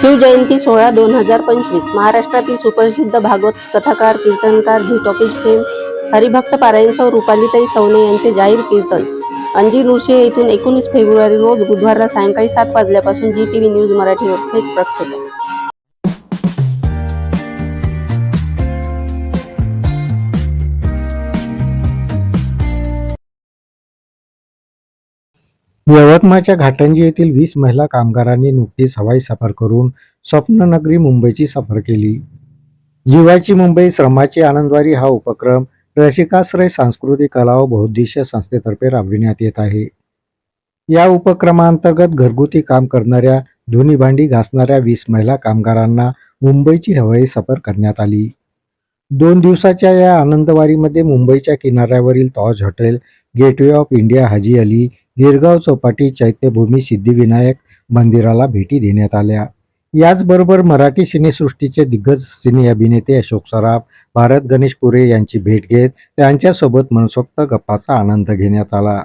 शिवजयंती सोहळा दोन हजार पंचवीस. महाराष्ट्रातील सुप्रसिद्ध भागवत कथाकार कीर्तनकार झी टॉकीज फेम हरिभक्त पारायणसह रुपालीताई सवने यांचे जाहीर कीर्तन. अंजी नुरशे येथून एकोणीस फेब्रुवारी रोज बुधवारला सायंकाळी सात वाजल्यापासून जी टी व्ही न्यूज मराठीवर थेट प्रक्षेपण. यवतमाळच्या घाटंजी येथील वीस महिला कामगारांनी नुकतीच हवाई सफर करून स्वप्ननगरी मुंबईची सफर केली. जीवाची मुंबई श्रमाची आनंदवारी हा उपक्रम रसिकाश्रय सांस्कृतिक कला व बहुद्देशीय संस्थेतर्फे राबविण्यात येत आहे. या उपक्रमांतर्गत घरगुती काम करणाऱ्या धुनी भांडी घासणाऱ्या वीस महिला कामगारांना मुंबईची हवाई सफर करण्यात आली. दोन दिवसाच्या या आनंदवारीमध्ये मुंबईच्या किनाऱ्यावरील Taj hotel Gateway of India Haji Ali Girgaon Chowpatty Chaityabhoomi Siddhivinayak मंदिराला भेटी देण्यात आल्या. याचबरोबर मराठी सिनेसृष्टीचे दिग्गज सिने अभिनेते अशोक सराफ भारत गणेश पुरे यांची भेट घेत त्यांच्यासोबत मनसोक्त गप्पाचा आनंद घेण्यात आला.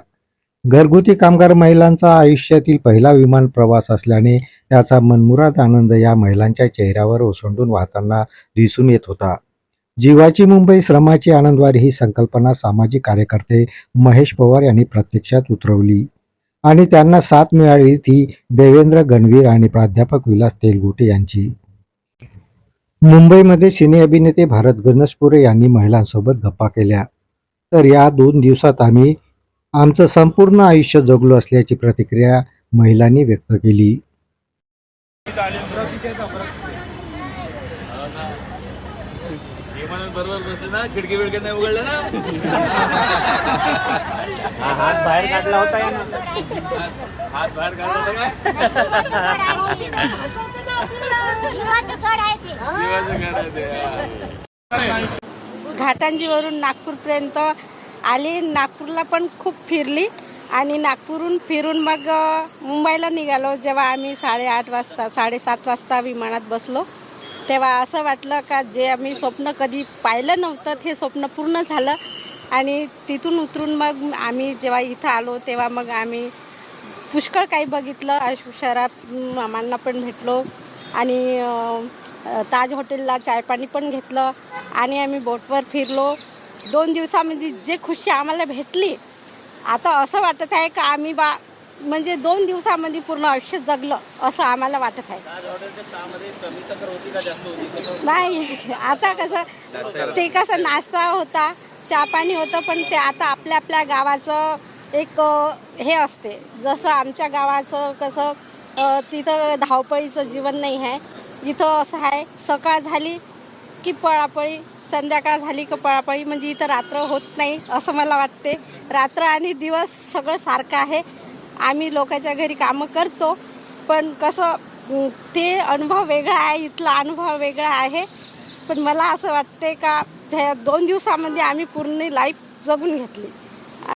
घरगुती कामगार महिलांचा आयुष्यातील पहिला विमान प्रवास असल्याने त्याचा मनमुराद आनंद या महिलांच्या चेहऱ्यावर ओसंडून वाहताना दिसून येत होता. जीवाची मुंबई श्रमाची आनंदवारी ही संकल्पना सामाजिक कार्यकर्ते महेश पवार यांनी प्रत्यक्षात उतरवली. आणि त्यांना साथ मिळाली ती देवेंद्र गणवीर आणि प्राध्यापक विलास तेलगुटे यांची. मुंबईमध्ये सिने अभिनेते भारत गणसपुरे यांनी महिलांसोबत गप्पा केल्या. तर या दोन दिवसात आम्ही आमचं संपूर्ण आयुष्य जगलो असल्याची प्रतिक्रिया महिलांनी व्यक्त केली. विमानात बरोबर बसले ना खिडकी बिडकी नाही उघडलं ना? हात बाहेर काढला होता हात बाहेर काढला होता काय घर आहे ते, हा. घाटांजीवरून नागपूरपर्यंत आली. नागपूरला पण खूप फिरली आणि नागपूरहून फिरून मग अ, मुंबईला निघालो. जेव्हा आम्ही साडेआठ वाजता साडेसात वाजता विमानात बसलो. तेव्हा असं वाटलं का जे आम्ही स्वप्न कधी पाहिलं नव्हतं ते स्वप्न पूर्ण झालं. आणि तिथून उतरून मग आम्ही जेव्हा इथं आलो तेव्हा मग आम्ही पुष्कळ काही बघितलं. अशोक शहरात मामांना पण भेटलो आणि ताज हॉटेलला चायपाणी पण घेतलं आणि आम्ही बोटवर फिरलो. दोन दिवसामध्ये जे खुशी आम्हाला भेटली. आता असं वाटत आहे का आम्ही बा म्हणजे दोन दिवसामध्ये पूर्ण आयुष्य जगलं असं आम्हाला वाटत आहे. नाही आता कसं ते कसं नाश्ता होता चहा पाणी होतं पण ते आता आपल्या आपल्या गावाचं एक अ, हे असते. जसं आमच्या गावाचं कसं अ, तिथं धावपळीचं जीवन नाही आहे. इथं असं आहे सकाळ झाली की पळापळी संध्याकाळ झाली की पळापळी म्हणजे इथं रात्र होत नाही असं मला वाटते. रात्र आणि दिवस सगळं सारखं आहे. आम्ही लोकांच्या घरी कामं करतो पण कसं ते अनुभव वेगळा आहे इथला अनुभव वेगळा आहे. पण मला असं वाटते का त्या दोन दिवसामध्ये आम्ही पूर्ण लाईफ जगून घेतली.